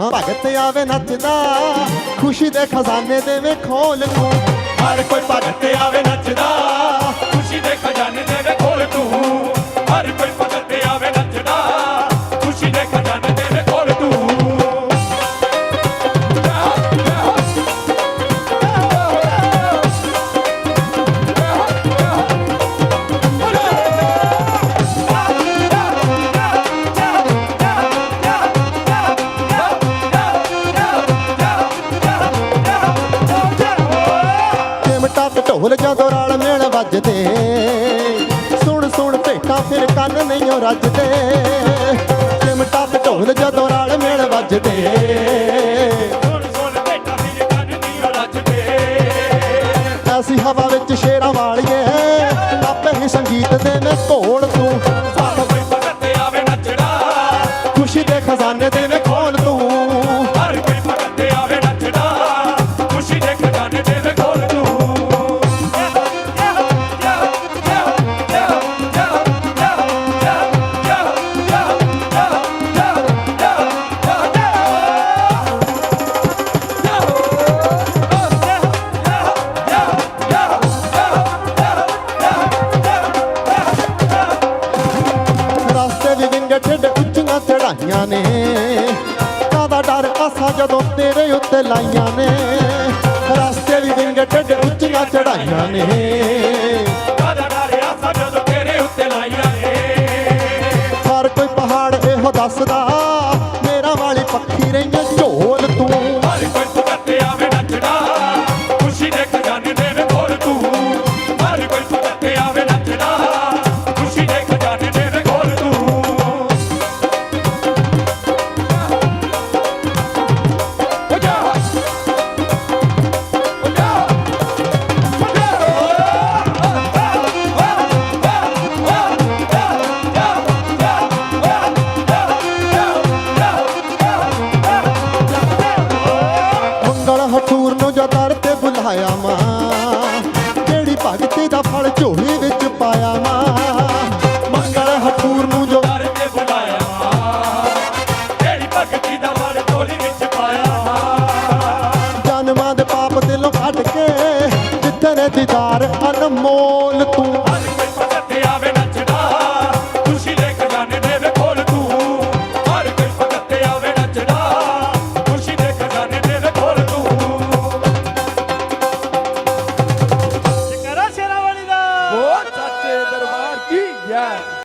ਭਗਤ ਆਵੇ ਨੱਚਦਾ ਖੁਸ਼ੀ ਦੇ ਖਜ਼ਾਨੇ ਦੇਵੇ ਖੋਲ ਨੂੰ ਹਰ ਕੋਈ ਭਗਤ ਢੋਲ ਜਦੋਂ ਰਲ ਮੇਲ ਵੱਜਦੇ। ਸੁਣ ਸੁਣ ਭੇਟਾ ਫਿਰ ਕੰਨ ਨਹੀਂ ਓ ਰੱਜਦੇ। ਚਿਮਟਾ ਤੇ ਢੋਲ ਜਦੋਂ ਰਲ ਮੇਲ ਵੱਜਦੇ। ਸੁਣ ਕੰਨ ਰੱਜਦੇ। ਹਵਾ ਵਿੱਚ ਸ਼ੇਰਾਂ ਵਾਲੀਏ ਆਪੇ ਹੀ ਸੰਗੀਤ ਦੇ ਨੇ ਘੋਲ ਚੜਾਈਆਂ ਨੇ। ਕਾਦਾ ਡਰ ਆਸਾ ਜਦੋਂ ਤੇਰੇ ਉੱਤੇ ਲਾਈਆਂ ਨੇ। ਰਸਤੇ ਵੀ ਵਿੰਗੇ ਢਿੱਡ ਉੱਚੀਆਂ ਚੜਾਈਆਂ ਨੇ। ਕਾਦਾ ਡਰਿਆ ਸਾ ਜਦੋਂ ਤੇਰੇ ਉੱਤੇ ਲਾਈਆਂ ਨੇ। ਹਰ ਕੋਈ ਪਹਾੜ ਇਹੋ ਦੱਸਦਾ। ਜੋ ਦਰ ਤੇ ਬੁਲਾਇਆ ਮਾਂ। ਜਿਹੜੀ ਭਗਤੀ ਦਾ ਫਲ ਝੋਲੀ ਵਿੱਚ ਪਾਇਆ ਮਾਂ। ਮੰਗਲ ਹਟੂਰ ਨੂੰ ਜੋ ਦਰ ਤੇ ਬੁਲਾਇਆ ਮਾਂ। ਜਿਹੜੀ ਭਗਤੀ ਦਾ ਫਲ ਝੋਲੀ ਵਿੱਚ ਪਾਇਆ ਮਾਂ। ਜਨਮਾਂ ਦੇ ਪਾਪ ਦਿਲੋਂ ਕੱਢ ਕੇ ਜਿੱਥੇ ਨੇ ਦੀਦਾਰ ਅਨਮੋਲ ਤੂੰ।